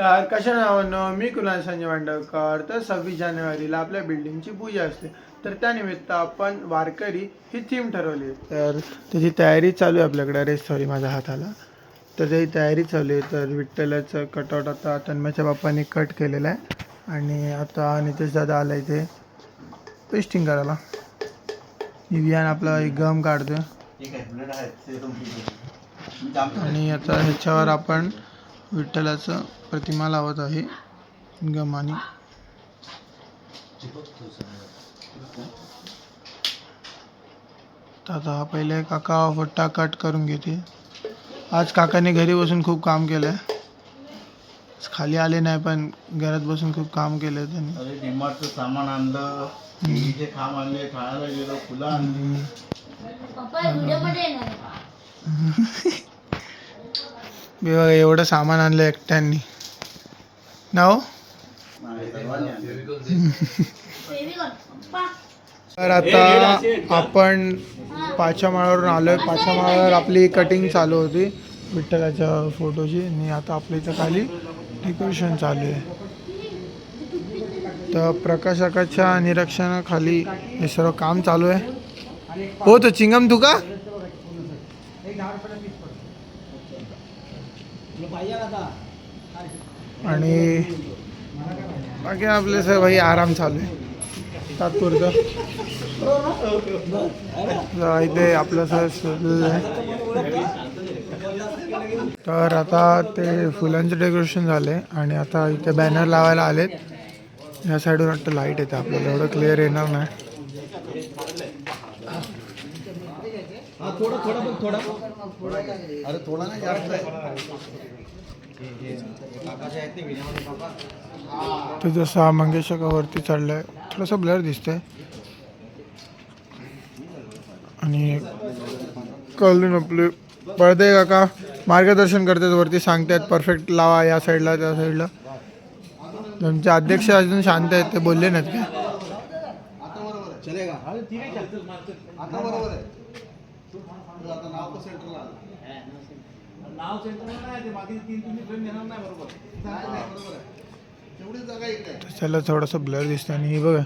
तर कशा नावानं? मी कुणाल संजय मांडवकर तर सव्वीस जानेवारीला आपल्या बिल्डिंगची पूजा असते. तर त्यानिमित्त आपण वारकरी ही थीम ठरवली तर त्याची तयारी चालू आहे आपल्याकडे. अरे सॉरी माझ्या हाताला तर त्याची तयारी चालू आहे. तर विठ्ठलाचं कटआउट आता तन्मयच्या बाप्पाने कट केलेलं आहे. आणि आता नितेश दादा आला इथे. पेस्टिंग करायला. विवियान आपला एक गम काढतोय. आणि आता ह्याच्यावर आपण विठ्ठलाचं प्रतिमा लावत आहे. गमानी. तर आता हा पहिले काका फट्टा कट करून घेते. आज काकाने घरी बसून खूप काम केलं आहे खाली आले नाही पण घरात बसून खूप काम केलं त्यांनी. अरे डिमार्टचं सामान आणले. खायला गेलो फुलं आणली पप्पा व्हिडिओमध्ये येणार आहे. मी बघा एवढं सामान आणलं एकट्यांनी. ना हो? तर आता आपण पाच्या माळावरून आलोय. पाच्या माळावर आपली कटिंग चालू होती विठ्ठलाच्या फोटोची आणि आता आपल्या इथं खाली डेकोरेशन चालू आहे. तर प्रकाशकाच्या निरीक्षणाखाली हे सर्व काम चालू आहे. हो तो चिंगम तू का? आणि बाकी आपले सर भाई आराम चालू आहे. तात्पुरतं इथे आपलं सर सुरू आहे. तर आता ते फुलांचं डेकोरेशन झाले आणि आता इथे बॅनर लावायला आलेत. या साईडून वाटतं लाइट येते आपल्याला. एवढं क्लिअर येणार नाही. अरे थोडा नाही जास्त आहे. तो जसा मंगेशकावरती चढलाय थोडंसं ब्लर दिसतंय. आणि कळून आपले पळते काका मार्गदर्शन करतात वरती सांगतायत परफेक्ट लावा या साईडला त्या साईडला तुमचे अध्यक्ष अजून शांत आहेत ते बोलले नाहीत का? चलेगा आता बरोबर आहे. आता नाव सेंटरला नाव सेंटरला नाही ते मागील तीन तुम्ही फ्रेम घेणार नाही बरोबर. नाही नाही बरोबर आहे. तेवढी जागा इकडे आहे. त्याला थोडंसं ब्लर दिसतं आणि हे बघा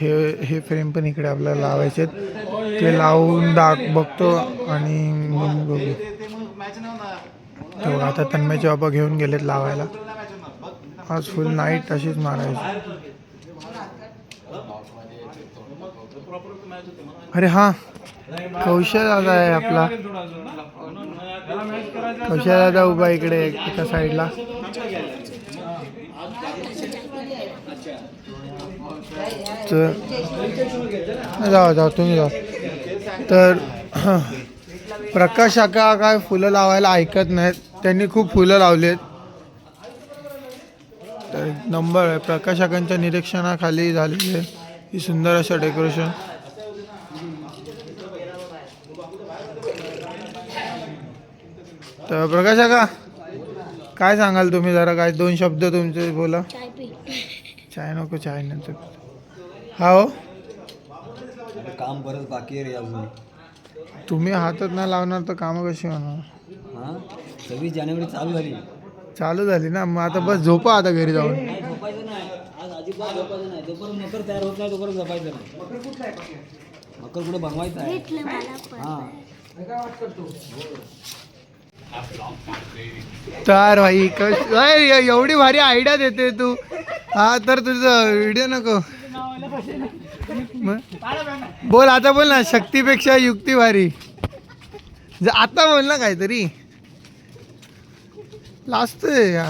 हे हे फ्रेम पण इकडे आपल्याला लावायचे आहेत. ते लावून दाख बघतो आणि मग बघू ते आता तन्मयचे बाबा घेऊन गेलेत लावायला. आज फुल नाईट अशीच मारायची. अरे हा. कौशल दादा आहे आपला. कौशल दादा उभा इकडे एका साईडला. तर जाऊ तुम्ही जा तर प्रकाश काका काय फुलं लावायला ऐकत नाहीत. त्यांनी खूप फुलं लावलेत. तर एक नंबर आहे. प्रकाश काकांच्या निरीक्षणाखाली आहे. ही सुंदर असं डेकोरेशन. तर प्रकाश काका काय सांगाल तुम्ही? जरा काय दोन शब्द तुमचे बोला. चाय पी. चाय नको चाय नंतर. हा हो. काम बरंच बाकी आहे रे अजून. तुम्ही हातात नाही लावणार तर कामं कशी होणार? हां? सव्वीस जानेवारी चालू झाली. चालू झाली ना? मग आता बस झोपा आता घरी जाऊन. नाही झोपायचं नाही. आज अजिबात झोपायचं नाही. जोपर्यंत मकर तयार होत नाही तोपर्यंत झोपायचं नाही. मकर कुठे बनवायचं आहे? भेटलं मला पण. हां. तर भाई कश एवढी भारी आयडिया देते तू. हा तर तुझा व्हिडिओ नको. मग? बोल आता बोल ना शक्तीपेक्षा युक्ती भारी. आता बोल ना काहीतरी. लाजतोय या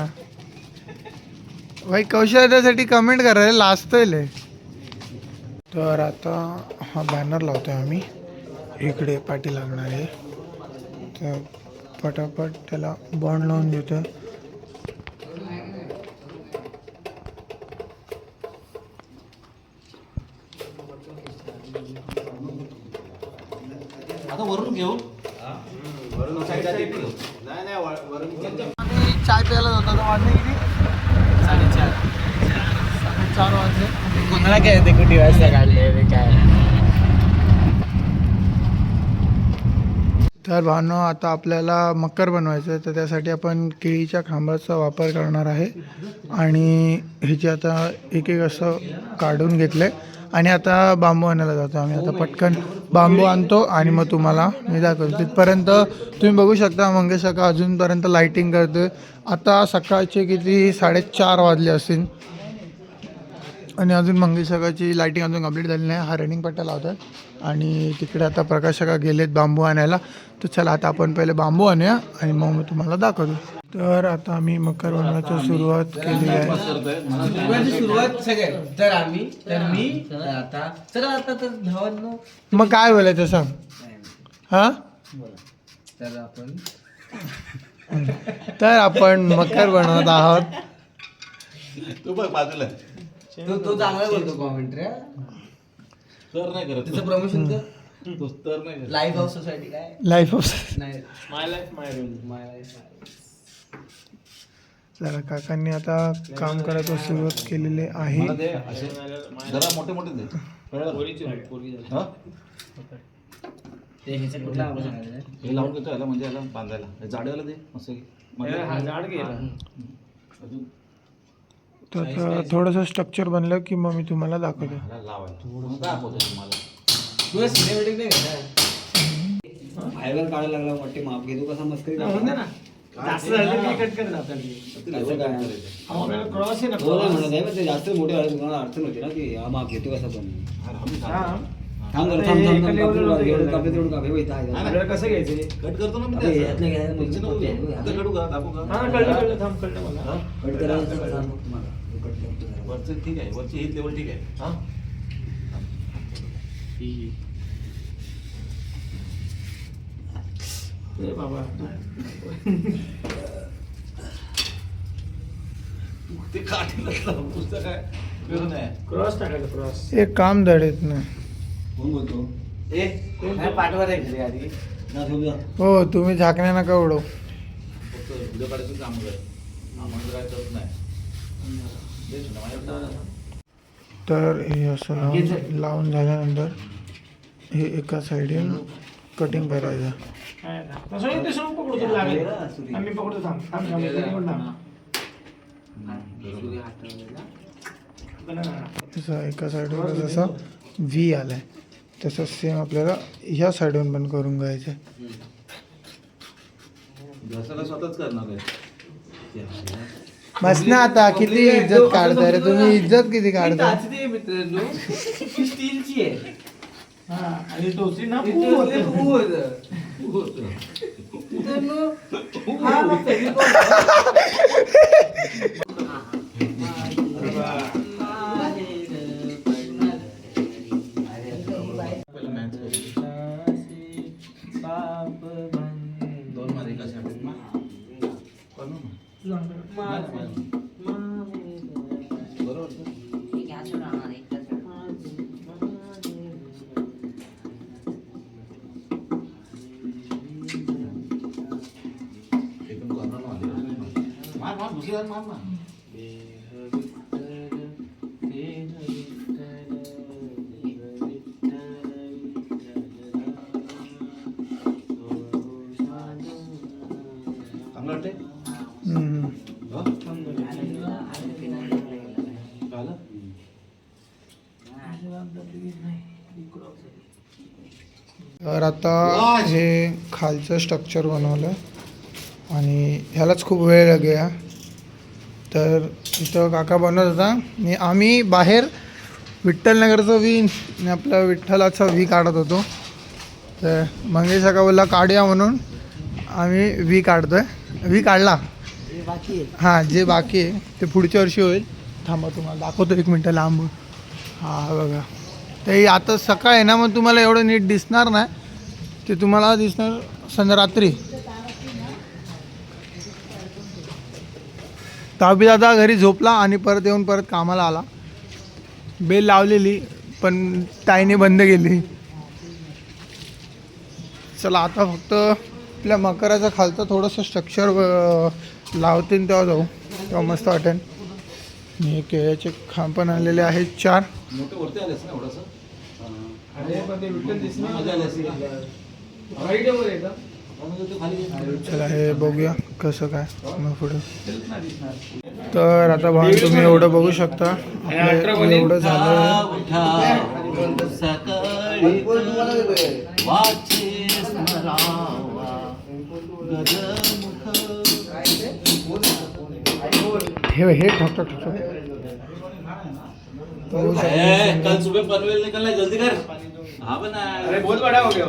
भाई कौशल्यासाठी कमेंट करायला लाजतोय लय. तर आता हा बॅनर लावतोय आम्ही. इकडे पाठी लागणार आहे. तर पटापट त्याला बॉन्ड लावून देतोय. आता वरून घेऊ? वरून नाही नाही वर- वरून घेऊ. चाय प्यायला जातो. आता वाजले किती? साडेचार. चार वाजले. कोणाला काय ते कुठे? वाजता काढले? काय? तर भानो आता आपल्याला मकर बनवायचं आहे तर त्यासाठी आपण केळीच्या खांबाचा वापर करणार आहे. आणि ह्याची आता एक एक असं काढून घेतलं आहे आणि आता बांबू आणायला जातो आम्ही. आता पटकन बांबू आणतो आणि मग तुम्हाला मी दाखवतो. तिथपर्यंत तुम्ही बघू शकता मंगेश काका अजूनपर्यंत लाईटिंग करतोय. आता सकाळचे किती? साडेचार वाजले असतील. आणि अजून मंगेशकाची लाईटिंग अजून कंप्लीट झाली नाही. हा रनिंग पट्टा लावतात. आणि तिकडे आता प्रकाशका गेलेत बांबू आणायला. तर चला आता आपण पहिले बांबू आणूया आणि मग मी तुम्हाला दाखवतो. तर आता आम्ही मकर बनवायची सुरुवात केली आहे. सुरुवात सगळ्यात तर आम्ही तर मी तर आता चला आता तर भावांनो मग काय बोलायचं सांग? हां? तर आपण तर आपण मकर बनवत आहोत. तू बघ बाजूला. तो तो चांगला बोलतो कॉमेंट रे तर नाही करत. त्याचं प्रमोशन कर. तो तर नाही करत. लाईफ ऑफ सोसायटी काय? लाईफ ऑफ नाही. My life my rule my life जरा काकांनी आता काम करायला सुरुवात केलेली आहे. मला दे असे. जरा मोठे मोठे दे. कळलं? हा? ते ह्याचं कुठला आवाज सांगायचा हे लावून घेतो याला म्हणजे याला बांधायला. हे जाडेवाला दे मस्त अजून. तर थोडंसं स्ट्रक्चर बनलं की मग मी तुम्हाला दाखवतो. फायबर काढायला लागला वाटते माप घेतो कसा मस्करी जास्त हो पण ते जास्त मोठे अडचण होती ना की हा माप घेतो कसा पण थांब जरा थांब थांब थांब. कापले तेवढं जेवढं कापले तेवढं कापले वैता आहे आपल्याला कसं घ्यायचं? कट करतो ना मी. यातलं घ्यायला कटू का? दाखवू का? हा कळलं कळलं. थांब कळलं मला. हा? कट करायचं सांग मग तुम्हाला मी कट करतो जरा. वरचं ठीक आहे वरची ही लेवल ठीक आहे. हा? बाबा ते. काढलं पुस्तक आहे. क्रॉस टाकायचं क्रॉस एक काम कोण बोलतो? ए काय पाठवा रे घरी आधी. ना. हो तुम्ही झाकण्या नका उडव. फक्त व्हिडिओ काढायचं काम कर. आम्हाला नाही. तर हे असं लावून लावून झाल्यानंतर हे एका साईडून कटिंग करायचं. एका साईडवर जसं व्ही आलाय तसं सेम आपल्याला ह्या साईडून पण करून घ्यायचं स्वतःच करणार आहे. बस ना आता किती इज्जत काढताय रे तुम्ही इज्जत किती काढताय मित्रांनो ही स्टीलची आहे हा आणि टोचली ना ते फू टोचली होतं. फू होतं. होतं. मित्रांनो, हा मग फेविकॉल. चांगलं तर आता हे खालचं स्ट्रक्चर बनवलं आणि ह्यालाच खूप वेळ लागेल. तर इथं काका बनवत होता. मी आम्ही बाहेर विठ्ठलनगरचं वी आणि आपला विठ्ठलाचा वी काढत होतो. तर मंगेश काका बोलला काढूया म्हणून. आम्ही वी आहे वी काढला. हां जे बाकी आहे ते पुढच्या वर्षी होईल. थांबा तुम्हाला दाखवतो एक मिनटं लांब. हा बघा. ते आता सकाळ आहे ना मग तुम्हाला एवढं नीट दिसणार नाही. ते तुम्हाला दिसणार संध्या रात्री ताबी दादा घरी झोपला आणि परत येऊन परत कामाला आला. बेल लावलेली पण ताईने बंद केली. चला आता फक्त आपल्या मकराचं खालचं थोडंसं स्ट्रक्चर लावतील तेव्हा जाऊ. तेव्हा मस्त वाटेल मी केळ्याचे खांब पण आणलेले आहेत चार. का? चला हे बघूया कसं काय. मग पुढे. तर आता भाऊ तुम्ही एवढं बघू शकता. आपलं एवढं झालं. सकाळी वाचे स्मरावा हे हे ठक ठक ठक. कल सुबह पनवेल निकलना है, जल्दी कर। हाँ बना। अरे बहुत बड़ा हो गया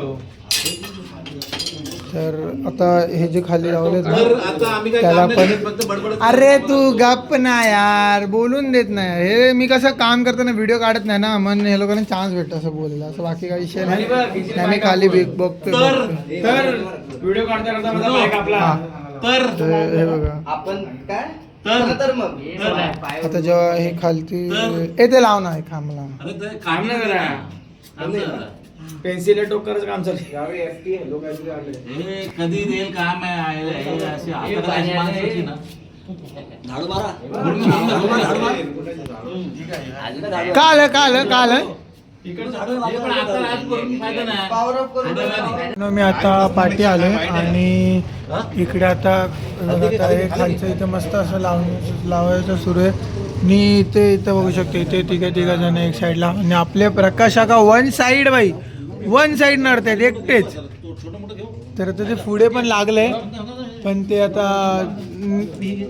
तर आता हे जे खाली लावलेत ना, काय त्याला पण अरे तू गप्प ना यार बोलून देत नाही हे मी कसं काम करताना व्हिडिओ काढत नाही ना म्हणून हे लोकांना चान्स भेटतो असं बोलायला. असं बाकी काही विषय नाही. मी खाली बिग बघतोय तर हा. हे बघा. तर तर आता जेव्हा हे खालती ए ते लाव ना खांब लाव पेन्सिल टोक करायचं काम चालू हे कधी देईल काम आहे आयला, हे अशी हाताला अशी माणसं होती ना. झाडू मारा. झाडू मार, झाडू मार. का आलं का आलं का आलं हे पण हाताला हात करून फायदा नाही. हाताला नाही. न, मी आता पाठी आलोय आणि इकडे आता आता हे खालचं इथं मस्त असं लावून लावायचं सुरू आहे. मी इथे इथं बघू शकतो. इथे तिघे तिघा जण एक साईडला आणि आपले प्रकाशा का वन साईड बाई वन साईड नडतात एकटेच. तर आता ते पुढे पण लागले पण ते आता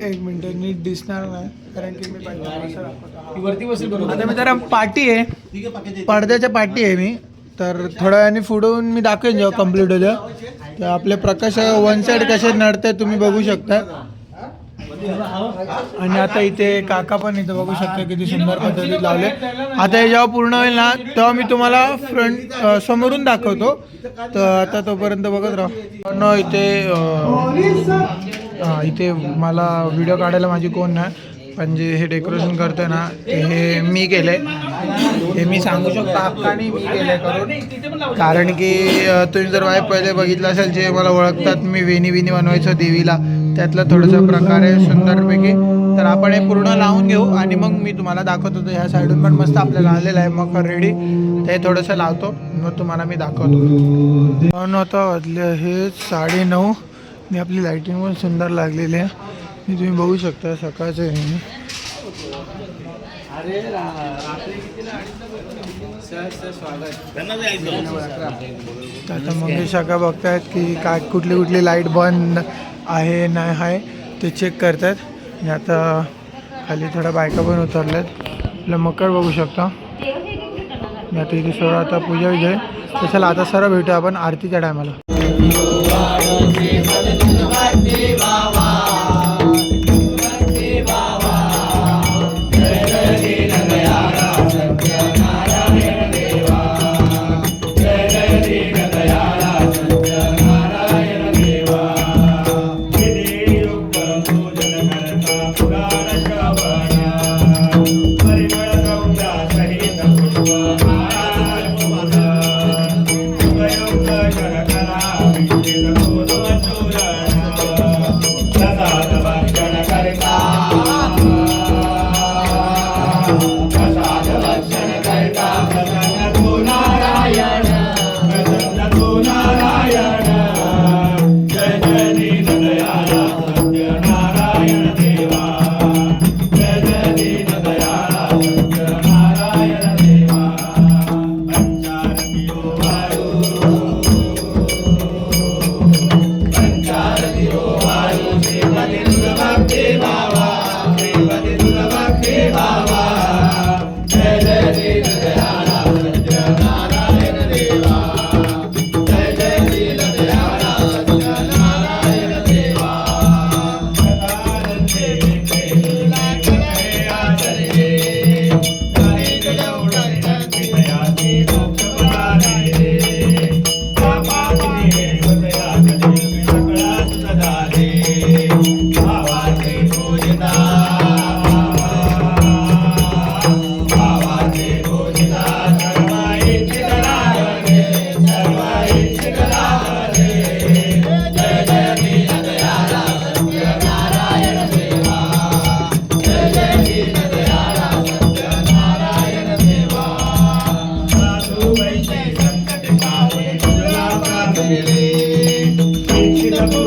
एक मिनिट नीट दिसणार नाही कारण की मी आता मी जरा पाठी आहे पडद्याच्या पाठी आहे मी. तर थोड्या वेळाने पुढून मी दाखवेन जेव्हा कंप्लीट होतं तर आपले प्रकाश वन साईड कसे नडते तुम्ही बघू शकता. आणि आता इथे काका पण इथे बघू शकता किती सुंदर पद्धतीत लावले. आता हे जेव्हा पूर्ण होईल ना तेव्हा मी तुम्हाला फ्रंट समोरून दाखवतो. तर आता तोपर्यंत बघत राहा. न इथे इथे मला व्हिडिओ काढायला माझी कोण नाही. पण जे हे डेकोरेशन करतोय ना ते हे मी केलंय. हे मी सांगू शकतो हक्काने मी केलंय करून. कारण की तुम्ही जर वाय पहिले बघितलं असेल जे मला ओळखतात मी वेणी विणी बनवायचो देवीला. त्यातलं थोडंसं प्रकारे सुंदरपैकी. तर आपण हे पूर्ण लावून घेऊ आणि मग मी तुम्हाला दाखवत होतो. ह्या साईडून पण मस्त आपल्याला आलेलं आहे मग रेडी ते थोडंसं लावतो. मग तुम्हाला मी दाखवतो. पण आता वाजले हे साडे नऊ आणि आपली लाईटिंग पण सुंदर लागलेली आहे. मी तुम्ही बघू शकता सकाळचं हे. आता मंगेश काका बघतायत की काय कुठली कुठली लाइट बंद. आहे नाही आहे ते चेक करतात. आणि आता खाली थोड्या बायका पण उतरल्यात. आपलं मकर बघू शकता. आता इथे सर्व आता पूजा विजय तर चला आता सर्व भेटूया आपण आरतीच्या टायमाला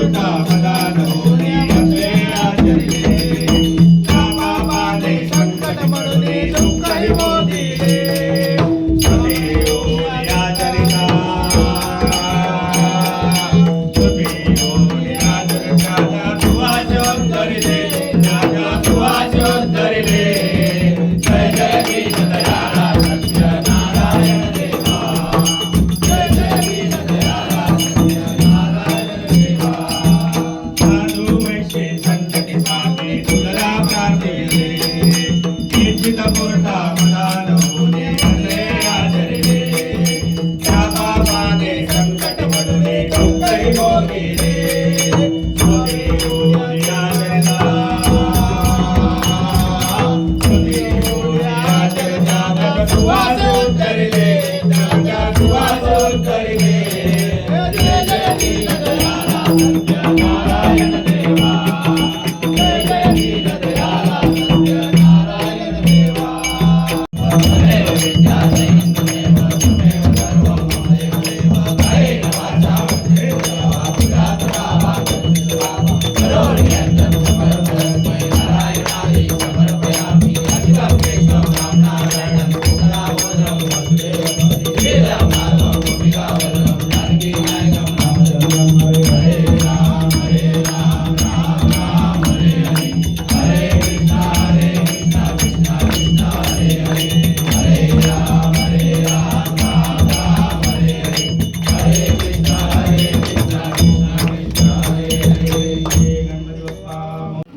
Bernardo.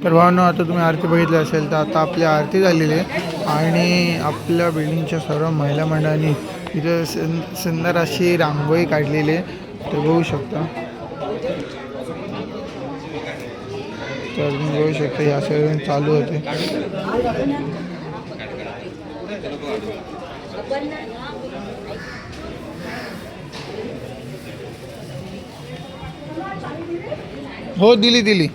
भावांनो आता तुम्ही आरती बघितली असेल तर आता आपली आरती झालेली आहे. आणि आपल्या बिल्डिंगच्या सर्व महिला मंडळांनी इथं सुं सुंदर अशी रांगोळी काढलेली आहे. ते बघू शकता. तर तुम्ही बघू शकता या सगळं चालू होते. हो दिली दिली.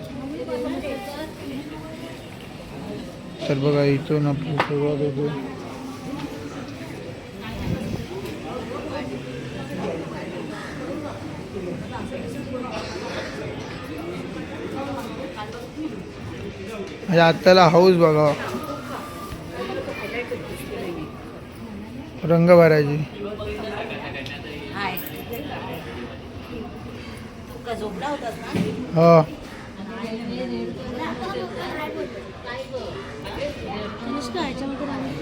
तर बघा इथून आपली सुरुवात होते. म्हणजे आत्ताला हाऊस बघा. रंग भरायची. हो अनुष्का ह्याच्यामध्ये रांगोळी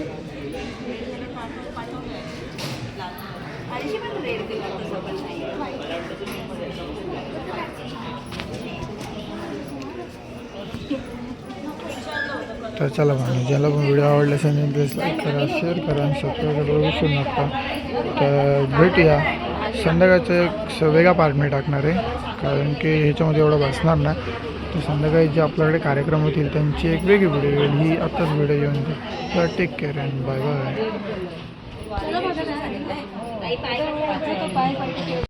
तर चला म्हणून ज्याला पण व्हिडिओ आवडला असेल प्लीज लाईक करा शेअर करा आणि सबस्क्राईब करायला विसरू नका तर भेटूया. संध्याकाळचं एक स- वेगळा पार्ट मी टाकणार आहे कारण की ह्याच्यामध्ये एवढं बसणार नाही. तर संध्याकाळी जे आपल्याकडे कार्यक्रम होतील त्यांची एक वेगळी व्हिडिओ येईल. ही आत्ताच व्हिडिओ येऊन जाईल. तर take care and bye bye पाय पाय